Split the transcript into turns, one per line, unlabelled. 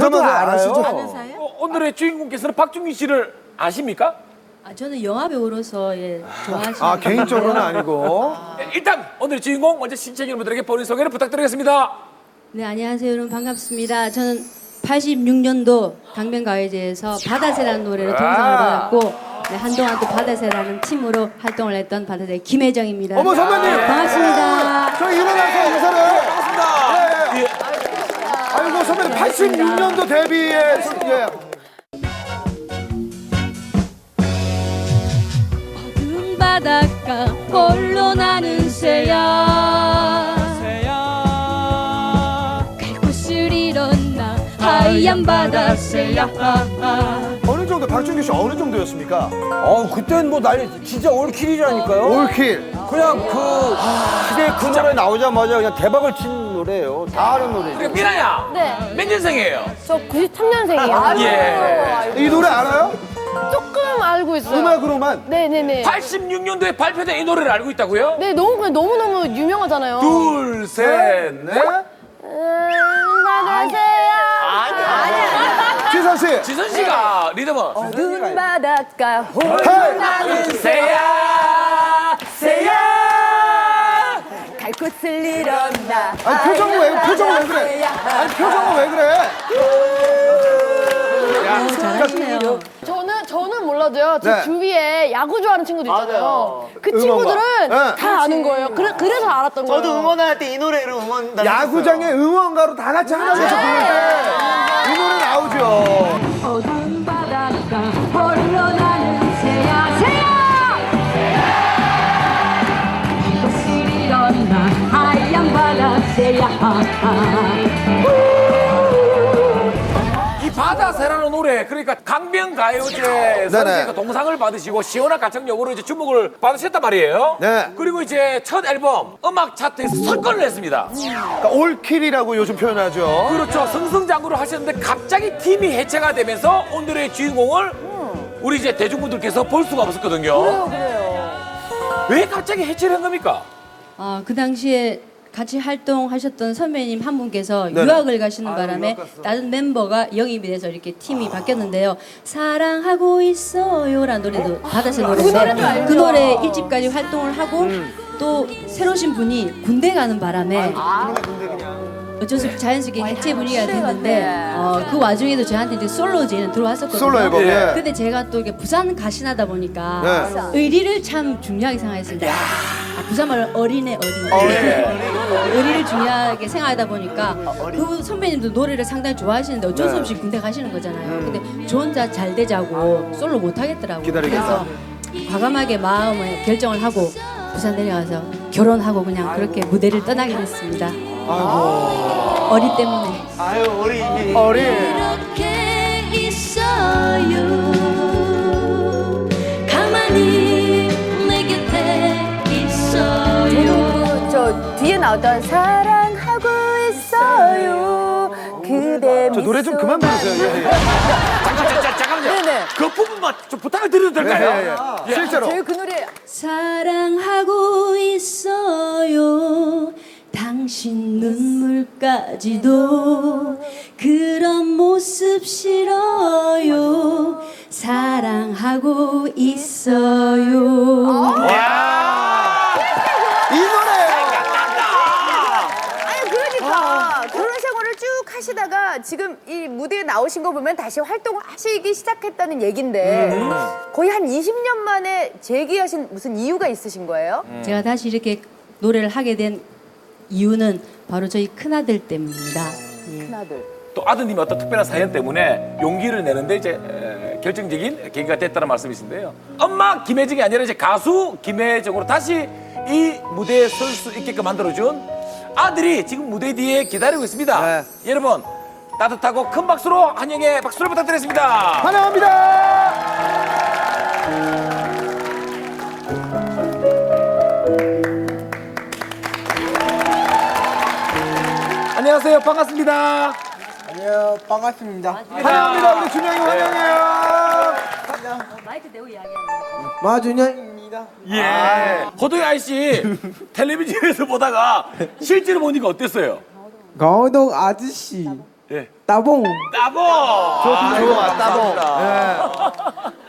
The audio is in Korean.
저도 알아요.
아는 사이?
어, 오늘의 주인공께서는 박준기 씨를 아십니까?
아, 저는 영화 배우로서 예, 좋아하시는
아 개인적으로는 아니고.
네, 일단 오늘의 주인공 먼저 신청 여러분들에게 본인 소개를 부탁드리겠습니다.
네, 안녕하세요. 여러분 반갑습니다. 저는 86년도 강변가요제에서 바다새라는 노래로 동상을 받았고 네, 한동안 또 바다새라는 팀으로 활동을 했던 바다새 김혜정입니다.
어머 선배님.
반갑습니다.
저희 일어나서 인사를. 예, 예. 아이고 선배님 86년도 데뷔에 선- 예.
어두운 바닷가 홀로 나는 새야 갈 곳을 잃었나 하얀 바다 새야
어느 정도 박준규 씨 어느 정도였습니까?
어, 그땐 뭐 난리, 진짜 올킬이라니까요.
올킬.
그냥 그 시대 그 노래 나오자마자 그냥 대박을 친 노래예요. 다 아는 노래죠.
미나야.
네.
몇 년생이에요?
저 93년생이에요.
예.
이 노래 알아요?
조금 알고 있어요.
음악으로만.
네네네.
86년도에 발표된 이 노래를 알고 있다고요?
네, 너무, 너무, 너무 유명하잖아요.
둘, 셋, 넷.
음, 나가세요.
지선 씨.
지선 씨가 리듬은
눈 바닷가 홀.
새야, 새야.
갈 곳을 잃었나.
아니 표정은 왜 표정은 왜 그래? 아니 표정은 왜 그래?
오, 잘하시네요.
저는, 저는 몰라도요. 제
네.
주위에 야구 좋아하는 친구들 있잖아요. 그 친구들은
네.
다 아는 거예요. 그래, 그래서 알았던 거예요.
저도 응원할 때 이 노래로 응원
야구장의 응원가로 다 같이 하나씩 부를 때
새야
이 바다새라는 노래 그러니까 강변가요제에서
네네.
이제 그 동상을 받으시고 시원한 가창력으로 이제 주목을 받으셨단 말이에요.
네.
그리고 이제 첫 앨범 음악 차트에서 설권을 했습니다.
그러니까 올킬이라고 요즘 표현하죠.
그렇죠. 승승장구를 하셨는데 갑자기 팀이 해체가 되면서 오늘의 주인공을 우리 이제 대중분들께서 볼 수가 없었거든요. 그래요, 그래요. 왜 갑자기 해체를 한 겁니까?
아, 그 당시에 같이 활동하셨던 선배님 한 분께서
네네.
유학을 가시는 바람에 다른 멤버가 영입이 돼서 이렇게 팀이 바뀌었는데요. 사랑하고 있어요라는 노래도 받아서 노래인데 그 노래 일집까지 활동을 하고 또 새로 오신 분이 군대 가는 바람에 어쩔 수 없이 자연스럽게 해체 분위기가 됐는데 어, 그 와중에도 저한테 이제 솔로제는 들어왔었거든요.
솔로 앨범, 예.
근데 제가 또 이게 부산 가신하다 보니까
네.
의리를 참 중요하게 생각했습니다. 아, 부산말 어린애 어린애.
어린애.
의리를 중요하게 생각하다 보니까 그 선배님도 노래를 상당히 좋아하시는데 어쩔 수 없이 군대 가시는 거잖아요. 근데 저 혼자 잘 되자고 솔로 못 하겠더라고요.
기다리겠다.
그래서 과감하게 마음을 결정을 하고 부산 내려가서 결혼하고 그냥 그렇게 무대를 떠나게 됐습니다. 어리 때문에.
아유 이게
어린.
이렇게 있어요
나오던 사랑하고 있어요. 그대
저 노래 좀 그만 부르세요. 예, 예.
잠깐, 잠깐, 잠깐만요.
네네.
그 부분만 좀 부탁을 드려도
예, 예,
될까요?
예. 실제로.
저희 그 노래
사랑하고 있어요 당신 눈물까지도 그런 모습 싫어요 사랑하고 있어요
이 노래.
아니 그러니까 결혼 생활을 쭉 하시다가 지금 이 무대에 나오신 거 보면 다시 활동을 하시기 시작했다는 얘긴데 거의 한 20년 만에 재기하신 무슨 이유가 있으신 거예요?
제가 다시 이렇게 노래를 하게 된 이유는 바로 저희 큰아들 때문입니다 예.
큰아들.
또 아드님이 어떤 특별한 사연 때문에 용기를 내는데 이제 에, 결정적인 계기가 됐다는 말씀이신데요. 엄마 김혜정이 아니라 이제 가수 김혜정으로 다시 이 무대에 설 수 있게끔 만들어준 아들이 지금 무대 뒤에 기다리고 있습니다.
네.
여러분 따뜻하고 큰 박수로 한영의 박수를 부탁드리겠습니다.
환영합니다.
안녕하세요. 반갑습니다.
안녕 반갑습니다.
환영합니다. 우리 준영이 환영해요.
마이크 대고 이야기하는
마준현입니다.
예. 호동이 아이씨 텔레비전에서 보다가 실제로 보니까 어땠어요?
강호동 아저씨.
예.
따봉.
따봉.
좋아, 따봉.
예.